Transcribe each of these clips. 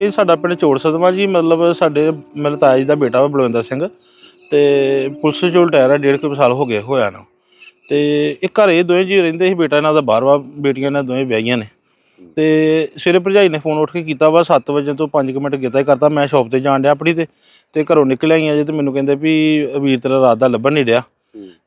ਇਹ ਸਾਡਾ ਪਿੰਡ ਚੋੜ ਸਦਮਾ ਜੀ, ਮਤਲਬ ਸਾਡੇ ਮੇਰੇ ਤਾਇਆ ਜੀ ਦਾ ਬੇਟਾ ਵਾ ਬਲਵਿੰਦਰ ਸਿੰਘ ਤੇ ਪੁਲਿਸ ਚੋਂ ਰਿਟਾਇਰ ਆ, ਡੇਢ ਕੁ ਸਾਲ ਹੋ ਗਏ ਹੋਇਆ ਨਾ। ਤੇ ਇਹ ਘਰ ਇਹ ਦੋਵੇਂ ਜੀ ਰਹਿੰਦੇ ਸੀ, ਬੇਟਾ ਇਹਨਾਂ ਦਾ ਬਾਹਰ ਵਾ ਬੇਟੀਆਂ ਇਹਨਾਂ ਦੋਵੇਂ ਵਿਆਹੀਆਂ ਨੇ। ਤੇ ਸਵੇਰੇ ਭਰਜਾਈ ਨੇ ਫੋਨ ਉੱਠ ਕੇ ਕੀਤਾ ਵਾ 7 ਵਜੇ ਤੋਂ 5 ਮਿੰਟ ਕੀਤਾ ਹੀ ਕਰਤਾ, ਮੈਂ ਸ਼ਾਪ ਤੇ ਜਾਣ ਡਿਆ ਆਪਣੀ ਤੇ ਤੇ ਘਰੋਂ ਨਿਕਲ ਆ ਜੇ ਤੇ ਮੈਨੂੰ ਕਹਿੰਦੇ ਵੀ ਵੀਰ ਤੇਰਾ ਰਾਤ ਦਾ ਲੱਭਣ ਨਹੀਂ ਡਿਆ।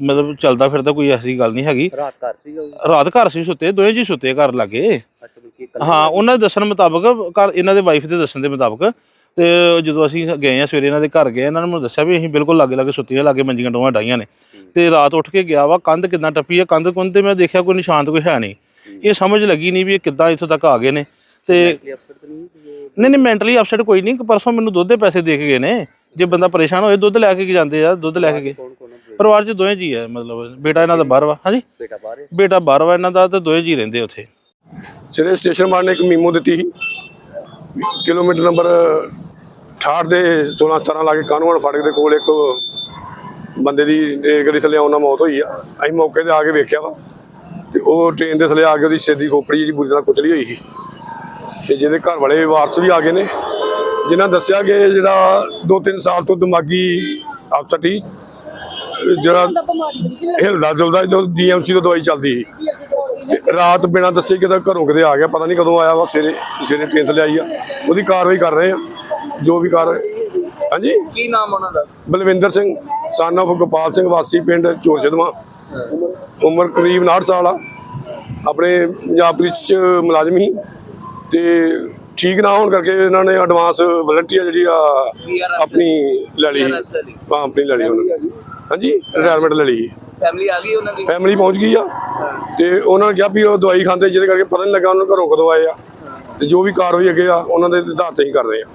ਮਤਲਬ ਚੱਲਦਾ ਫਿਰਦਾ ਕੋਈ ਐਸੀ ਗੱਲ ਨਹੀਂ ਹੈਗੀ। ਰਾਤ ਘਰ ਸੀਗਾ ਉਹ? ਰਾਤ ਘਰ ਸੀ ਸੁੱਤੇ ਦੋਵੇਂ ਜੀ ਸੁੱਤੇ ਘਰ ਲੱਗੇ। ਅੱਛਾ ਹਾਂ ਉਹਨਾਂ ਦੇ ਦੱਸਣ ਮੁਤਾਬਕ ਘਰ ਇਹਨਾਂ ਦੇ ਵਾਈਫ ਦੇ ਦੱਸਣ ਦੇ ਮੁਤਾਬਕ ਤੇ ਜਦੋਂ ਅਸੀਂ ਗਏ ਆ ਸਵੇਰੇ ਇਹਨਾਂ ਦੇ ਘਰ ਗਏ ਇਹਨਾਂ ਨੇ ਮੈਨੂੰ ਦੱਸਿਆ ਵੀ ਅਸੀਂ ਬਿਲਕੁਲ ਲਾਗੇ ਲਾਗੇ ਸੁੱਤੀਆਂ ਲਾਗੇ ਮੰਜੀਆਂ ਡੋਹਾਂ ਡਾਈਆਂ ਨੇ। ਤੇ ਰਾਤ ਉੱਠ ਕੇ ਗਿਆ ਵਾ ਕੰਧ ਕਿੱਦਾਂ ਟੱਪੀ ਆ ਕੰਧ ਕੁੰਧ ਤੇ ਮੈਂ ਦੇਖਿਆ ਕੋਈ ਨਿਸ਼ਾਨ ਤਾਂ ਕੋਈ ਹੈ ਨਹੀਂ। ਇਹ ਸਮਝ ਲੱਗੀ ਨਹੀਂ ਵੀ ਇਹ ਕਿੱਦਾਂ ਇੱਥੋਂ ਤੱਕ ਆ ਗਏ ਨੇ। ਤੇ ਨਹੀਂ ਨਹੀਂ ਮੈਂਟਲੀ ਅਪਸੈਟ ਕੋਈ ਨਹੀਂ ਪਰਸੋਂ ਮੈਨੂੰ ਦੁੱਧ ਦੇ ਪੈਸੇ ਦੇ ਕੇ ਗਏ ਨੇ। ਜੇ ਬੰਦਾ ਪਰੇਸ਼ਾਨ ਹੋਏ ਦੁੱਧ ਲੈ ਕੇ ਜਾਂਦੇ ਆ ਦੁੱਧ ਲੈ ਕੇ ਗਏ? ਪਰਿਵਾਰ 'ਚ ਦੋਵੇਂ ਜੀ ਆ ਮਤਲਬ ਬੇਟਾ ਇਹਨਾਂ ਦਾ ਬਾਹਰ ਵਾ ਹਾਂਜੀ? ਬੇਟਾ ਬਾਹਰ ਹੈ। ਬੇਟਾ ਬਾਹਰ ਵਾ ਇਹਨਾਂ ਦਾ ਤੇ ਦੋਵੇਂ ਜੀ ਰਹਿੰਦੇ ਉੱਥੇ। ਸਵੇਰੇ ਸਟੇਸ਼ਨ ਮਾਰ ਨੇ ਇੱਕ ਮੀਮੋ ਦਿੱਤੀ ਸੀ। ਕਿਲੋਮੀਟਰ ਨੰਬਰ 68 ਦੇ 16 17 ਲਾ ਕੇ ਕਾਨੂੰਨ ਫਾਟਕ ਦੇ ਕੋਲ ਇੱਕ ਬੰਦੇ ਦੀ ਰੇਲ ਗੱਡੀ ਥੱਲੇ ਆਉਣ ਮੌਤ ਹੋਈ ਆ। ਅਸੀਂ ਮੌਕੇ ਤੇ ਆ ਕੇ ਵੇਖਿਆ ਵਾ। ਤੇ ਉਹ ਟ੍ਰੇਨ ਦੇ ਥੱਲੇ ਆ ਕੇ ਉਹਦੀ ਸਿਰ ਦੀ ਖੋਪੜੀ ਜਿਹੜੀ ਬੁਰੀ ਤਰ੍ਹਾਂ ਕੁਚਲੀ ਹੋਈ ਸੀ। ਤੇ ਜਿਹਦੇ ਘਰ ਵਾਲੇ ਵਾਰਸ ਵੀ ਆ ਗਏ ਨੇ। ਜਿਨ੍ਹਾਂ ਦੱਸਿਆ ਕਿ ਜਿਹੜਾ 2-3 ਸਾਲ ਤੋਂ ਦਿਮਾਗੀ ਅਫਸਰ ਸੀ। ਜਿਹੜਾ ਹਿਲਦਾ ਜੁਲਦਾ ਜਦੋਂ ਡੀਐਮਸੀ ਤੋਂ ਦਵਾਈ ਚੱਲਦੀ ਸੀ। ਰਾਤ ਬਿਨਾਂ ਦੱਸੇ ਕਿਤੇ ਘਰੋਂ ਕਿਤੇ ਆ ਗਿਆ ਪਤਾ ਨਹੀਂ ਕਦੋਂ ਆਇਆ ਵਾ ਸਵੇਰੇ ਸਵੇਰੇ ਟ੍ਰੇਨ ਤੇ ਆਈ ਆ। ਉਹਦੀ ਕਾਰਵਾਈ ਕਰ ਰਹੇ ਆ ਜੋ ਵੀ ਕਰ ਹਾਂਜੀ? ਕੀ ਨਾਮ ਉਹਨਾਂ ਦਾ? ਬਲਵਿੰਦਰ ਸਿੰਘ son of ਗੋਪਾਲ ਸਿੰਘ ਵਾਸੀ ਪਿੰਡ ਚੋਰਸ਼ਦਮਾ ਉਮਰ ਕਰੀਬ 69 ਸਾਲ ਆ। ਆਪਣੇ ਪੰਜਾਬ ਪੁਲਿਸ ਚ ਮੁਲਾਜ਼ਮ ਸੀ। ਤੇ ਠੀਕ ਨਾ ਹੋਣ ਕਰਕੇ ਇਹਨਾਂ ਨੇ ਐਡਵਾਂਸ ਵਲੰਟੀਅਰ ਜਿਹੜੀ ਆ ਆਪਣੀ ਲੈ ਲਈ। VRS ਲੈ ਲਈ। ਹਾਂ ਆਪਣੀ ਲੈ ਲਈ ਉਹਨਾਂ ਨੇ। ਹਾਂਜੀ ਰਿਟਾਇਰਮੈਂਟ ਲੈ ਲਈ। ਫੈਮਿਲੀ ਆ ਗਈ ਉਹਨਾਂ ਦੀ? ਫੈਮਿਲੀ ਪਹੁੰਚ ਗਈ ਆ। ਤੇ ਉਹਨਾਂ ਨੇ ਕਿਹਾ ਵੀ ਉਹ ਦਵਾਈ ਖਾਂਦੇ ਜਿਹਦੇ ਕਰਕੇ ਪਤਾ ਨਹੀਂ ਲੱਗਾ ਉਹਨਾਂ ਨੂੰ ਘਰੋਂ ਕਦੋਂ ਆਏ ਆ। ਤੇ ਜੋ ਵੀ ਕਾਰਵਾਈ ਅੱਗੇ ਆ ਉਹਨਾਂ ਦੇ ਆਧਾਰ ਤੇ ਹੀ ਕਰ ਰਹੇ ਆ।